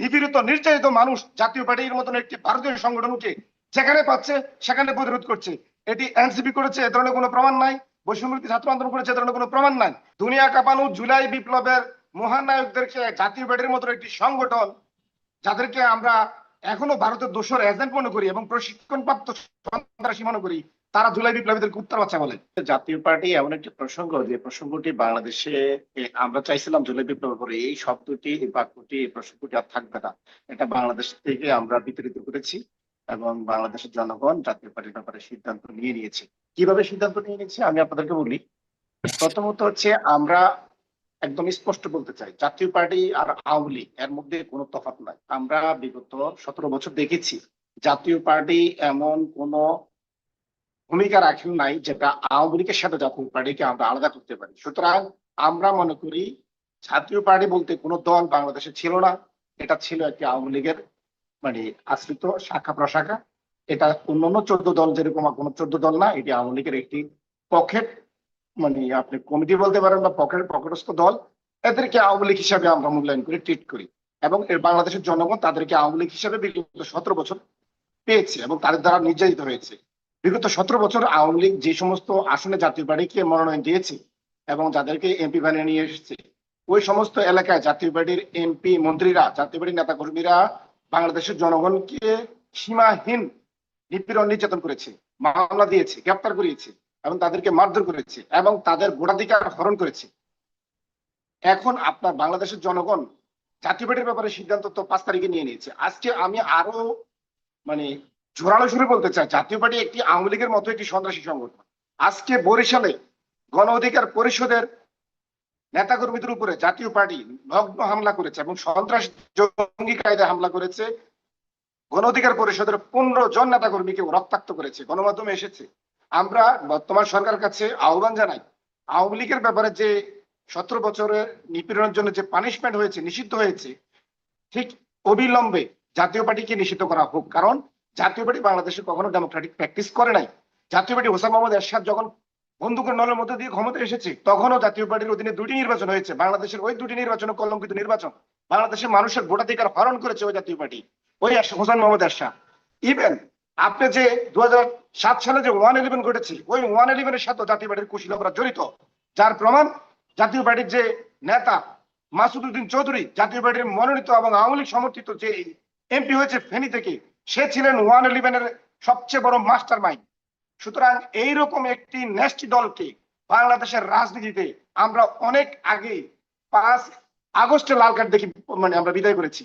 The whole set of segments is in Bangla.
নিপীড়িত, নির্যাতিত মানুষ জাতীয় পার্টির মতন একটি ভারতীয় সংগঠনকে যেখানে পাচ্ছে, সেখানে প্রতিরোধ করছে। এটি এনসিপি করেছে, এ ধরনের কোনো প্রমাণ নাই। বৈষম্যবৃত্তি ছাত্র আন্দোলন করেছে, এ ধরনের কোনো প্রমাণ নাই। দুনিয়া কাঁপানো জুলাই বিপ্লবের মহানায়কদেরকে জাতীয় পার্টির মতন একটি সংগঠন, যাদেরকে আমরা এখনও ভারতের দোষর এজেন্ট মনে করি এবং প্রশিক্ষণপ্রাপ্ত সন্ত্রাসী মনে করি তারা জুলাই বিপ্লবীদের উত্তর বাচ্চা বলে। জাতীয় পার্টি এমন একটি প্রসঙ্গ যে প্রসঙ্গটি বাংলাদেশে আমরা চাইছিলাম জুলাই বিপ্লবের পরে এই শব্দটি, এই বাক্যটি, এই প্রসঙ্গটি আর থাকবে না। এটা বাংলাদেশ থেকে আমরা বিতরিত করেছি এবং বাংলাদেশের জনগণ জাতীয় পার্টির ব্যাপারে সিদ্ধান্ত নিয়ে নিয়েছে। কীভাবে সিদ্ধান্ত নিয়ে নিয়েছে আমি আপনাদেরকে বলি। প্রথমত হচ্ছে আমরা একদম স্পষ্ট বলতে চাই, জাতীয় পার্টি আর আওয়ামী লীগ, এর মধ্যে কোনো তফাৎ নাই। আমরা বিগত সতেরো বছর দেখেছি জাতীয় পার্টি এমন কোনো ভূমিকা রাখেন নাই, যেটা আওয়ামী লীগের সাথে জাতীয় পার্টিকে আমরা আলাদা করতে পারি। সুতরাং আমরা মনে করি জাতীয় পার্টি বলতে কোনো দল বাংলাদেশে ছিল না, এটা ছিল একটি আওয়ামী লীগের মানে আশ্রিত শাখা প্রশাখা। এটা অন্যান্য চোদ্দ দল যেরকম কোনো চোদ্দ দল না, এটি আওয়ামী লীগের একটি পকেট মানে আপনি কমিটি বলতে পারেন বা পকেট, পকেটস্থ দল। এদেরকে আওয়ামী লীগ হিসাবে আমরা মূল্যায়ন করে, ট্রিট করি। এবং এর বাংলাদেশের জনগণ তাদেরকে আওয়ামী লীগ হিসাবে বিগত সতেরো বছর পেয়েছে এবং তাদের দ্বারা নির্যাতিত হয়েছে। বিগত সতেরো বছর আওয়ামী লীগ যে সমস্ত আসনে জাতীয় পার্টিকে মনোনয়ন দিয়েছে এবং যাদেরকে এমপি বানিয়ে নিয়ে এসেছে, ওই সমস্ত এলাকায় জাতীয় পার্টির এমপি মন্ত্রীরা, জাতীয় পার্টির নেতা কর্মীরা বাংলাদেশের জনগণকে সীমাহীন নিপীড়ন নির্যাতন করেছে, মামলা দিয়েছে, গ্রেপ্তার করিয়েছে এবং তাদেরকে মারধর করেছে এবং তাদের ভোটাধিকার হরণ করেছে। এখন আপনার বাংলাদেশের জনগণ জাতীয় পার্টির ব্যাপারে সিদ্ধান্ত তো পাঁচ তারিখে নিয়ে নিয়েছে। আজকে আমি আরও মানে জোরালো সুরে বলতে চাই, জাতীয় পার্টি একটি আওয়ামী লীগের মতো একটি সন্ত্রাসী সংগঠন। আজকে বরিশালে গণ অধিকার পরিষদের নেতাকর্মীদের উপরে জাতীয় পার্টি ভগ্ন হামলা করেছে এবং সন্ত্রাস জঙ্গি কায়দায় হামলা করেছে। গণ অধিকার পরিষদের পনেরো জন নেতাকর্মীকে রক্তাক্ত করেছে, গণমাধ্যমে এসেছে। আমরা বর্তমান সরকারের কাছে আহ্বান জানাই, আওয়ামী লীগের ব্যাপারে যে সতেরো বছরের নিপীড়নের জন্য যে পানিশমেন্ট হয়েছে, নিষিদ্ধ হয়েছে, ঠিক অবিলম্বে জাতীয় পার্টিকে নিষিদ্ধ করা হোক। কারণ জাতীয় পার্টি বাংলাদেশে কখনো ডেমোক্রেটিক প্র্যাকটিস করে নাই। জাতীয় পার্টি হোসেন মোহাম্মদ এরশাদ যখন বন্দুকের নলের মধ্যে দিয়ে ক্ষমতা এসেছে, তখনও জাতীয় পার্টির অধীনে দুটি নির্বাচন হয়েছে। বাংলাদেশের ওই দুটি নির্বাচন কলঙ্কিত নির্বাচন। বাংলাদেশের মানুষের ভোটাধিকার হরণ করেছে ওই জাতীয় পার্টি, ওই হোসেন মোহাম্মদ এরশাদ। ইভেন আপনি যে দু সাত সালে যে ওয়ান ইলেভেন ঘটেছে, ওই ওয়ান ইলেভেনের সাথে জাতীয় পার্টির কুশীলভরা জড়িত। যার প্রমাণ জাতীয় পার্টির যে নেতা মাসুদ উদ্দিন চৌধুরী, জাতীয় পার্টির মনোনীত এবং আওয়ামী লীগ সমর্থিত যে এমপি হয়েছে ফেনী থেকে সে ছিলেন ওয়ান ইলেভেনের সবচেয়ে বড় মাস্টার মাইন্ড সুতরাং এইরকম একটি ন্যাস্টি দলকে বাংলাদেশের রাজনীতিতে আমরা অনেক আগে পাঁচ আগস্টে লাল কার্ড দেখি মানে আমরা বিদায় করেছি।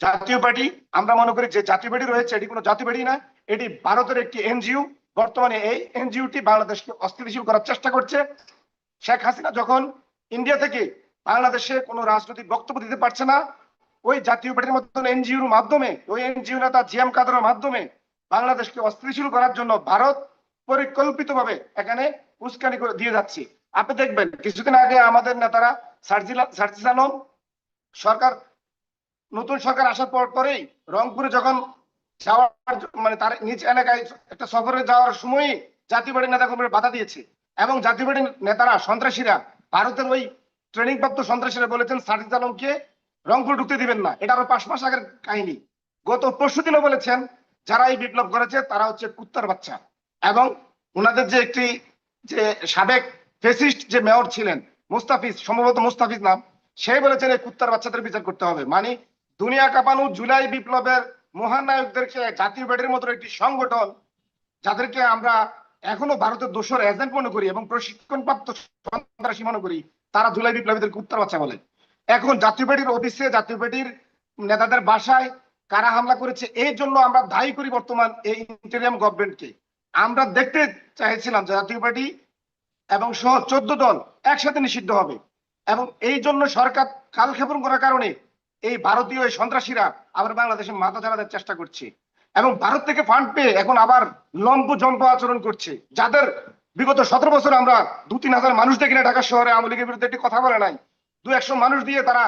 জাতীয় পার্টি, আমরা মনে করি যে জাতীয় পার্টি রয়েছে, এটি কোনো জাতীয় পার্টি না, এটি ভারতের একটি এনজিও। বর্তমানে এই এনজিওটি বাংলাদেশকে অস্থিতিশীল করার চেষ্টা করছে। শেখ হাসিনা যখন ইন্ডিয়া থেকে বাংলাদেশে কোনো রাজনৈতিক বক্তব্য দিতে পারছে না ওই জাতীয় পার্টির মতন এনজিওর মাধ্যমে, ওই এনজিও নেতা জিএম কাদরের মাধ্যমে বাংলাদেশকে অস্থিতিশীল করার জন্য ভারত পরিকল্পিতভাবে এখানে উস্কানি করে দিয়ে যাচ্ছে। আপনি দেখবেন, কিছুদিন আগে আমাদের নেতারা সার্জিলা সরকার, নতুন সরকার আসার পর পরেই রংপুরে যখন যাওয়ার মানে তার নিজ এলাকায় একটা সফরে যাওয়ার সময়ই জাতীয় পার্টির নেতা কর্মীরা বাধা দিয়েছে এবং জাতীয় পার্টির নেতারা, সন্ত্রাসীরা, ভারতের ওই ট্রেনিং প্রাপ্ত সন্ত্রাসীরা বলেছেন সার্জিস আলমকে রংপুর ঢুকতে দিবেন না। এটা আরও পাঁচ মাস আগের কাহিনী। গত পরশু দিনও বলেছেন, যারা এই বিপ্লব করেছে, তারা হচ্ছে কুত্তার বাচ্চা। এবং ওনাদের যে একটি যে সাবেক ফেসিস্ট যে মেয়র ছিলেন, মুস্তাফিজ, সম্ভবত মুস্তাফিজ নাম, সে বলেছেন এই কুত্তার বাচ্চাদের বিচার করতে হবে। মানে দুনিয়া কাঁপানো জুলাই বিপ্লবের মহানায়কদেরকে জাতীয় পার্টির মতো একটি সংগঠন, যাদেরকে আমরা এখনও ভারতের দোষর এজেন্ট মনে করি এবং প্রশিক্ষণপ্রাপ্ত সন্ত্রাসী মনে করি, তারা জুলাই বিপ্লবীদের কুত্তার বাচ্চা বলে। এখন জাতীয় পার্টির অফিসে জাতীয় পার্টির নেতাদের বাসায় কারা হামলা করেছে এই জন্য আমরা দায়ী করি বর্তমান এই ইন্টেরিয়াম গভর্নমেন্টকে আমরা দেখতে চাইছিলাম যে জাতীয় পার্টি এবং সহ চোদ্দ দল একসাথে নিষিদ্ধ হবে এবং এই জন্য সরকার কালক্ষেপণ করার কারণে এই ভারতীয় এই সন্ত্রাসীরা আবার বাংলাদেশে মাথা চালানোর চেষ্টা করছে। এবং ভারত থেকে ফান্ড পেয়ে এখন আবার লম্ব জম্প আচরণ করছে। যাদের বিগত সতেরো বছর আমরা দু তিন হাজার মানুষ দেখি না, ঢাকা শহরে আওয়ামী লীগের বিরুদ্ধে একটি কথা বলে নাই। দু একশো মানুষ দিয়ে তারা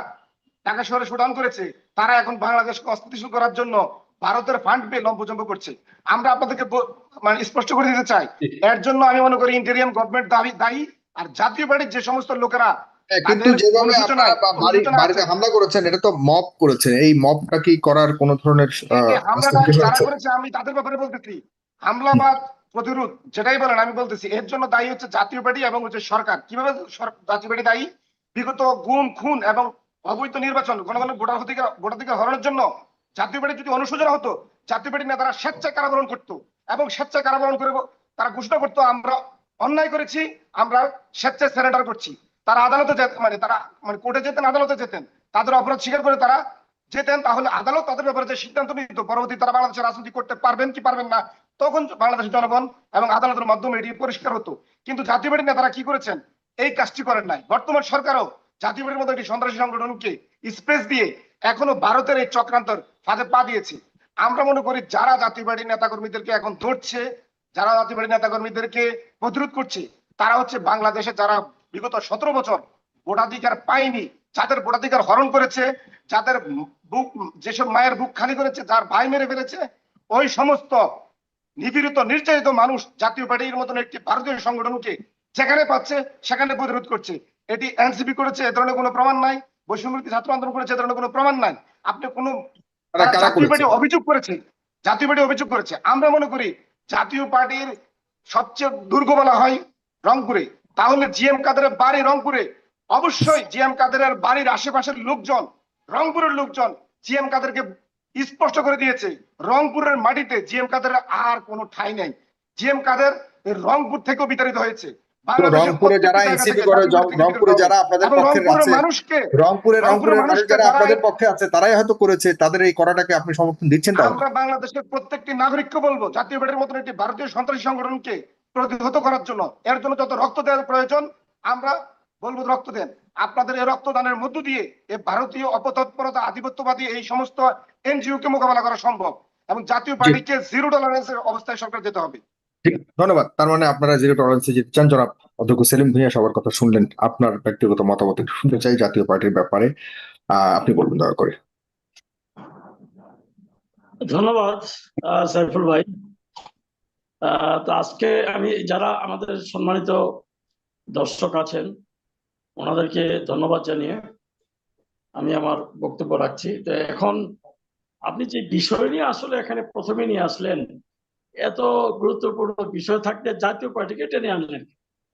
ঢাকা শহরে শোডাউন করেছে তারা এখন বাংলাদেশকে অস্থিতিশীল করার জন্য ভারতের ফান্ড পেয়ে লম্বজম্ব করছে। আমরা আপনাদেরকে মানে স্পষ্ট করে দিতে চাই এর জন্য আমি মনে করি ইন্টেরিয়াম গভর্নমেন্ট দাবি দায়ী আর জাতীয় পার্টির যে সমস্ত লোকেরা কিন্তু যেভাবে বা বাড়িতে হামলা করেছেন এটা তো করেছেন। এই মবটা কি করার কোন ধরনের আমি তাদের ব্যাপারে বলতেছি। হামলাবাদ প্রতিরোধ যেটাই বলেন আমি বলতেছি এর জন্য দায়ী হচ্ছে জাতীয় পার্টি এবং হচ্ছে সরকার। কীভাবে জাতীয় পার্টি দায়ী? বিগত গুম, খুন এবং অবৈধ নির্বাচন গণগণের ভোটার অধিকার, ভোটাধিকার হরণের জন্য জাতীয় পার্টি যদি অনুশোচনা হতো, জাতীয় পার্টি নেতারা স্বেচ্ছায় কারাবরণ করতো এবং স্বেচ্ছায় কারাবরণ করে তারা ঘোষণা করতো, আমরা অন্যায় করেছি, আমরা স্বেচ্ছায় স্যারেন্ডার করছি। তারা আদালতে মানে তারা মানে কোর্টে যেতেন, আদালতে যেতেন। তাদের অপরাধ স্বীকার করে তারা যেতেন, তাহলে আদালত তাদের ব্যাপারে যে সিদ্ধান্ত নিত, পরবর্তী তারা বাংলাদেশের রাজনীতি করতে পারবেন কি পারবেন না, তখন বাংলাদেশের জনগণ এবং আদালতের মাধ্যমে এটি পরিষ্কার হতো। কিন্তু জাতীয় পার্টির নেতারা কি করেছেন? এই কাজটি করেন নাই। বর্তমান সরকারও জাতীয় মতো একটি সন্ত্রাসী সংগঠনকে স্পেস দিয়ে এখনও ভারতের এই চক্রান্তর ফাঁদে পা দিয়েছে। আমরা মনে করি যারা জাতীয় পার্টির নেতাকর্মীদেরকে এখন ধরছে, যারা জাতীয় পার্টির নেতাকর্মীদেরকে প্রতিরোধ করছে, তারা হচ্ছে বাংলাদেশে যারা বিগত সতেরো বছর ভোটাধিকার পায়নি, যাদের ভোটাধিকার হরণ করেছে, যাদের বুক, যেসব মায়ের বুক খালি করেছে, যার ভাই মেরে ফেলেছে, ওই সমস্ত নিপীড়িত নির্যাতিত মানুষ জাতীয় পার্টির মতন একটি ভারতীয় সংগঠনকে যেখানে পাচ্ছে সেখানে প্রতিরোধ করছে। এটি এনসিপি করেছে এ ধরনের কোনো প্রমাণ নাই। বৈষম্যবিরোধী ছাত্র আন্দোলন করেছে এ ধরনের কোনো প্রমাণ নাই। আপনি কোনো জাতীয় পার্টি অভিযোগ করেছে জাতীয় পার্টি অভিযোগ করেছে। আমরা মনে করি জাতীয় পার্টির সবচেয়ে দুর্গ বলা হয় রংপুরে। তাহলে জিএম কাদেরের বাড়ি রংপুরে। অবশ্যই জিএম কাদেরের বাড়ির আশেপাশের লোকজন রংপুরের লোকজন জিএম কাদেরকে স্পষ্ট করে দিয়েছে রংপুরের মাটিতে জিএম কাদের আর কোনো ঠাঁই নেই। জিএম কাদের রংপুর থেকেও বিতাড়িত হয়েছে। রংপুরে যারা এনসিপি করে রংপুরে যারা আপনাদের পক্ষে আছে রংপুরে রংপুরের রংপুরের মানুষ যারা আপনাদের পক্ষে আছে তারাই হয়তো করেছে তাদের এই করাটাকে আপনি সমর্থন দিচ্ছেন আমরা বাংলাদেশের প্রত্যেকটি নাগরিককে বলব জাতীয় পার্টির মতন একটি ভারতীয় সন্ত্রাসী সংগঠনকে প্রতিহত করার জন্য। এর জন্য যত রক্ত দেওয়ার প্রয়োজন আমরা বলব রক্ত দেন। আপনাদের এই রক্তদানের মধ্য দিয়ে এই ভারতীয় অপতৎপরতা আধিপত্যবাদী এই সমস্ত এনজিও কে মোকাবেলা করা সম্ভব এবং জাতীয় পার্টিকে জিরো টলারেন্সের অবস্থায় সরকার যেতে হবে। ঠিক, ধন্যবাদ। তার মানে আপনারা জিরো টলারেন্সে যেতে চান জনাব অধ্যক্ষ সেলিম ভুঁইয়া, সবার কথা শুনলেন। আপনার ব্যক্তিগত মতামত শুনতে চাই জাতীয় পার্টির ব্যাপারে। আপনি বলবেন দয়া করে। ধন্যবাদ সাইফুল ভাই। তো আজকে আমি যারা আমাদের সম্মানিত দর্শক আছেন, ওনাদেরকে ধন্যবাদ জানিয়ে আমি আমার বক্তব্য রাখছি। তো এখন আপনি যে বিষয় নিয়ে আসলে এখানে প্রথমে নিয়ে আসলেন এত গুরুত্বপূর্ণ বিষয় থাকতে জাতীয় পার্টিকে টেনে আনলেন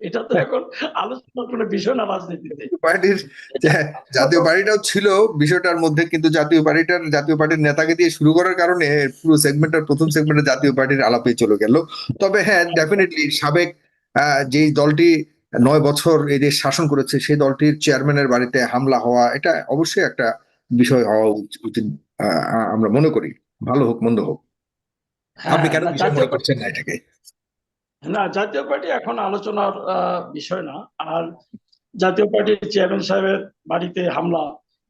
এটা তো এখন আলোচনার কোনো বিষয় না রাজনীতিতে। পার্টির যে- জাতীয় পার্টিটাও ছিল বিষয়টার মধ্যে কিন্তু জাতীয় পার্টিটার জাতীয় পার্টির নেতাকে দিয়ে শুরু করার কারণে পুরো সেগমেন্টের প্রথম সেগমেন্টে জাতীয় পার্টির আলাপে চলে গেল। তবে হ্যাঁ ডেফিনেটলি সাবেক আহ, যেই দলটি নয় বছর এই দেশ শাসন করেছে সেই দলটির চেয়ারম্যানের বাড়িতে হামলা হওয়া এটা অবশ্যই একটা বিষয় হওয়া উচ- উচিত আহ, আমরা মনে করি। ভালো হোক মন্দ হোক। আপনি কেন হ্যাঁ, বিষয় মনে করছেন না এটাকে? না জাতীয় পার্টি এখন আলোচনার বিষয় না। আর জাতীয় পার্টির চেয়ারম্যান সাহেবের বাড়িতে হামলা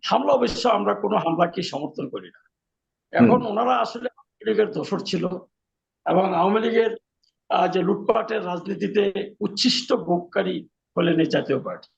হামলা অবশ্য আমরা কোনো হামলাকে সমর্থন করি না। এখন ওনারা আসলে আওয়ামী লীগের দোষর ছিল এবং আওয়ামী লীগের যে লুটপাটের রাজনীতিতে উচ্ছিষ্ট ভোগকারী হলেন এই জাতীয় পার্টি।